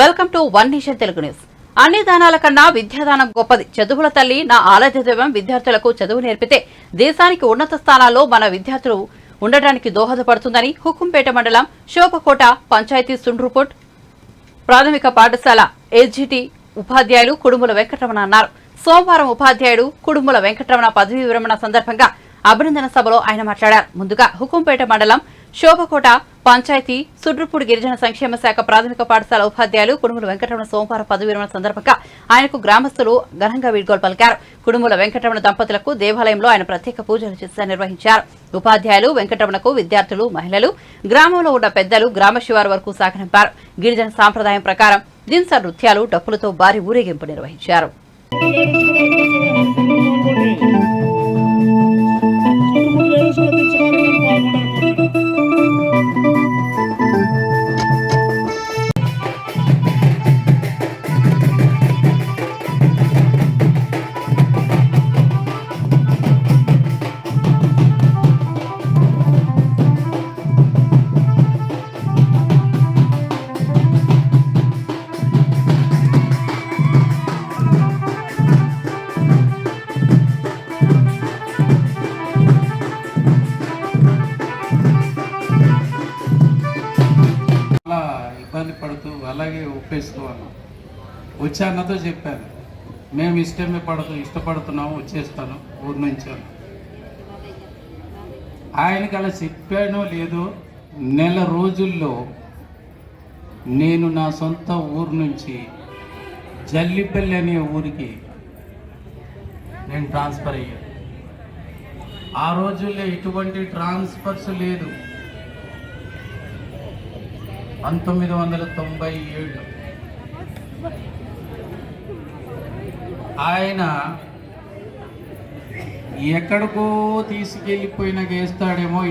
Welcome to one nation Telugu news. అన్ని దానాల కన్నా విద్యాదానం గొప్పది. చదువుల తల్లి నా ఆరాధ్య దైవం విద్యార్థులకు చదువు నేర్పితే దేశానికి ఉన్నత స్థానాల్లో మన విద్యార్థులు ఉండటానికి దోహదపడుతుందని హుకుంపేట మండలం శోభకోట పంచాయతీ సుండ్రుపోట్ ప్రాథమిక పాఠశాల ఎస్జిటి ఉపాధ్యాయులు కుడుముల వెంకటరమణ అన్నారు. సోమవారం ఉపాధ్యాయుడు కుడుముల వెంకటరమణ పదవీ విరమణ సందర్భంగా అభినందన సభలో ఆయన మాట్లాడారు. ముందుగా హుకుంపేట మండలం శోభకోట పంచాయతీ సుడ్రుపూడి గిరిజన సంక్షేమ శాఖ ప్రాథమిక పాఠశాల ఉపాధ్యాయులు కుడుముల వెంకటరమణ సోమవారం పదవి విరమణ సందర్భంగా ఆయనకు గ్రామస్తులు ఘనంగా వీడ్కోలు పలికారు. కుడుముల వెంకటరమణ దంపతులకు దేవాలయంలో ఆయన ప్రత్యేక పూజలు చేసి నిర్వహించారు. ఉపాధ్యాయులు వెంకటరమణకు విద్యార్థులు మహిళలు గ్రామంలో ఉన్న పెద్దలు గ్రామ శివారు వరకు సాగనంపారు. గిరిజన సాంప్రదాయం ప్రకారం దింస నృత్యాలు డప్పులతో భారీ ఊరేగింపు నిర్వహించారు. ఇబ్బంది పడుతూ అలాగే ఒప్పేసుకోవాలి. వచ్చి అన్నతో చెప్పాను. మేము ఇష్టమే పడుతూ ఇష్టపడుతున్నాము వచ్చేస్తాను ఊరు నుంచి ఆయనకి అలా చెప్పానో లేదో నెల రోజుల్లో నేను నా సొంత ఊరు నుంచి జల్లిపల్లి అనే ఊరికి నేను ట్రాన్స్ఫర్ అయ్యాను. ఆ రోజుల్లో ఎటువంటి ట్రాన్స్ఫర్స్ లేదు. పంతొమ్మిది వందల తొంభై ఏడు. ఆయన ఎక్కడికో తీసుకెళ్ళిపోయిన గేస్తాడేమో